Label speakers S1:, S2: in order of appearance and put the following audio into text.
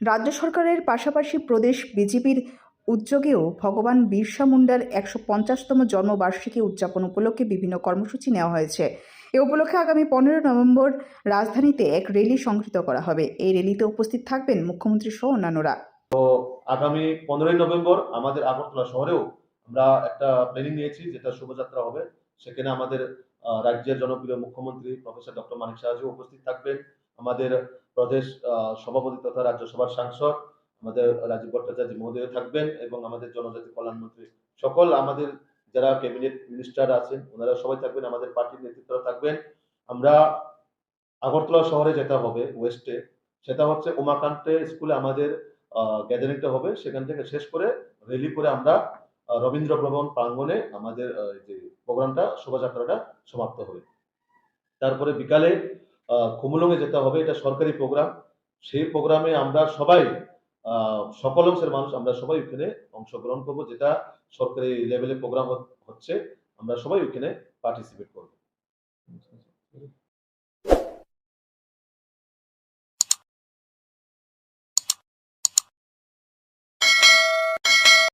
S1: রাজ্য সরকারের পাশাপাশি প্রদেশ বিজেপির উদ্যোগেও ভগবান বিরসা মুন্ডার একশো পঞ্চাশতম জন্মবার্ষিকী উদযাপন উপলক্ষে বিভিন্ন কর্মসূচি নেওয়া হয়েছে। এ উপলক্ষে আগামী পনেরো নভেম্বর রাজধানীতে এক র্যালি সংগঠিত করা হবে। এই র্যালিতে উপস্থিত থাকবেন মুখ্যমন্ত্রী সহ অন্যান্যরা।
S2: তো আগামী পনেরোই নভেম্বর আমাদের আগরতলা শহরেও আমরা একটা প্ল্যানিং নিয়েছি, যেটা শোভাযাত্রা হবে। সেখানে আমাদের রাজ্যের জনপ্রিয় মুখ্যমন্ত্রী প্রফেসর ডক্টর মানিক সাহাজি উপস্থিত থাকবেন। আমাদের প্রদেশ সভাপতি তথা রাজ্যসভার সাংসদ আমাদের রাজীব ভট্টাচার্য মহোদয় থাকবেন এবং আমাদের জনজাতি কল্যাণ মন্ত্রী সকল আমাদের যারা ক্যাবিনেট মিনিস্টার আছেন, ওনারা সবাই থাকবেন, আমাদের পার্টির নেতৃত্বরা থাকবেন। আমরা আগরতলা শহরে যেটা হবে, ওয়েস্টে, সেটা হচ্ছে উমাকান্তে স্কুলে আমাদের গ্যাদারিংটা হবে। সেখান থেকে শেষ করে র্যালি করে আমরা রবীন্দ্র ভবন প্রাঙ্গণে আমাদের যে প্রোগ্রামটা, শোভাযাত্রাটা সমাপ্ত হবে। তারপরে বিকালে কুমুলংয়ে যেতে হবে, এটা সরকারি প্রোগ্রাম সেই প্রোগ্রামে আমরা সবাই সকল অংশের মানুষ, আমরা সবাই ওইখানে অংশগ্রহণ করব, যেটা সরকারি লেভেলে প্রোগ্রাম হচ্ছে, আমরা সবাই ওইখানে পার্টিসিপেট করব।